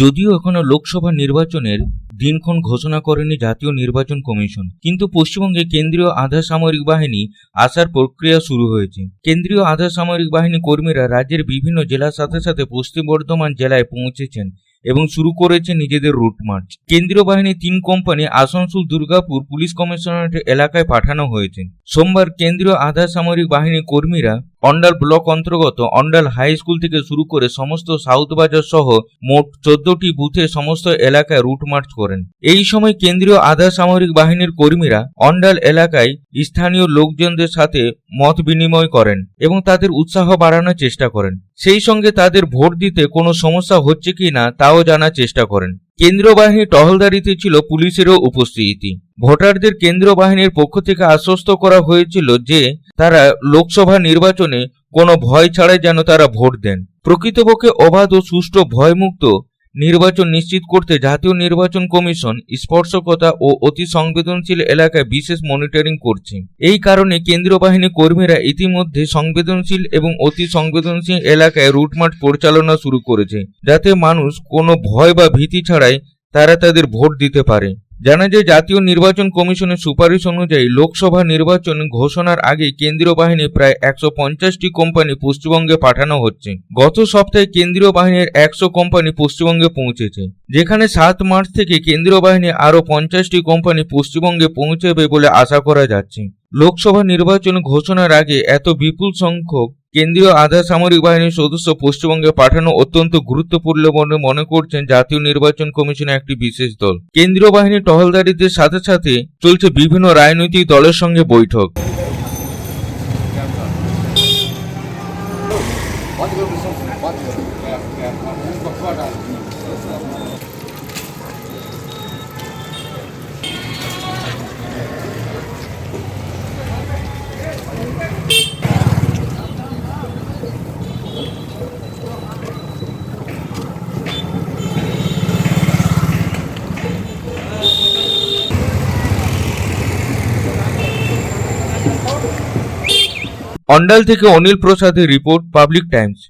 যদিও এখনও লোকসভা নির্বাচনের দিনক্ষণ ঘোষণা করেনি জাতীয় নির্বাচন কমিশন, কিন্তু পশ্চিমবঙ্গে কেন্দ্রীয় আধা সামরিক বাহিনী আসার প্রক্রিয়া শুরু হয়েছে। কেন্দ্রীয় আধা সামরিক বাহিনী কর্মীরা রাজ্যের বিভিন্ন জেলার সাথে সাথে পশ্চিম বর্ধমান জেলায় পৌঁছেছেন এবং শুরু করেছে নিজেদের রুট মার্চ। কেন্দ্রীয় বাহিনীর তিন company Asansol, Durgapur police commissionerate এলাকায় পাঠানো হয়েছে। সোমবার কেন্দ্রীয় আধা সামরিক বাহিনী কর্মীরা অন্ডাল ব্লক অন্তর্গত অন্ডাল হাই স্কুল থেকে শুরু করে সমস্ত সাউথ বাজার সহ মোট চোদ্দটি বুথে সমস্ত এলাকায় রুট মার্চ করেন। এই সময় কেন্দ্রীয় আধা সামরিক বাহিনীর কর্মীরা অন্ডাল এলাকায় স্থানীয় লোকজনদের সাথে মত বিনিময় করেন এবং তাদের উৎসাহ বাড়ানোর চেষ্টা করেন। সেই সঙ্গে তাদের ভোট দিতে কোনো সমস্যা হচ্ছে কি না তাও জানার চেষ্টা করেন। কেন্দ্রীয় বাহিনী টহলদারিতে ছিল পুলিশেরও উপস্থিতি। ভোটারদের কেন্দ্রীয় বাহিনীর পক্ষ থেকে আশ্বস্ত করা হয়েছিল যে তারা লোকসভা নির্বাচনে কোনো ভয় ছাড়াই যেন তারা ভোট দেন। প্রকৃতপক্ষে অবাধ ও সুষ্ঠু ভয়মুক্ত নির্বাচন নিশ্চিত করতে জাতীয় নির্বাচন কমিশন স্পর্শকতা ও অতি সংবেদনশীল এলাকায় বিশেষ মনিটরিং করছে। এই কারণে কেন্দ্রীয় বাহিনী কর্মীরা ইতিমধ্যে সংবেদনশীল এবং অতি সংবেদনশীল এলাকায় রুটমার্চ পরিচালনা শুরু করেছে, যাতে মানুষ কোনো ভয় বা ভীতি ছাড়াই তারা তাদের ভোট দিতে পারে। জানা যায় জাতীয় নির্বাচন কমিশনের সুপারিশ অনুযায়ী লোকসভা নির্বাচন ঘোষণার আগে কেন্দ্রীয় বাহিনী প্রায় একশো পঞ্চাশটি কোম্পানি পশ্চিমবঙ্গে পাঠানো হচ্ছে। গত সপ্তাহে কেন্দ্রীয় বাহিনীর একশো কোম্পানি পশ্চিমবঙ্গে পৌঁছেছে। যেখানে সাত মার্চ থেকে কেন্দ্রীয় বাহিনী আরও পঞ্চাশটি কোম্পানি পশ্চিমবঙ্গে পৌঁছবে বলে আশা করা যাচ্ছে। লোকসভা নির্বাচন ঘোষণার আগে এত বিপুল সংখ্যক কেন্দ্রীয় আধা সামরিক বাহিনীর সদস্য পশ্চিমবঙ্গে পাঠানো অত্যন্ত গুরুত্বপূর্ণ বলে মনে করছেন জাতীয় নির্বাচন কমিশনের একটি বিশেষ দল কেন্দ্রীয় বাহিনীর টহলদারিদের সাথে সাথে চলছে বিভিন্ন রাজনৈতিক দলের সঙ্গে বৈঠক অন্ডাল থেকে অনিল প্রসাদের রিপোর্ট পাবলিক টাইমস।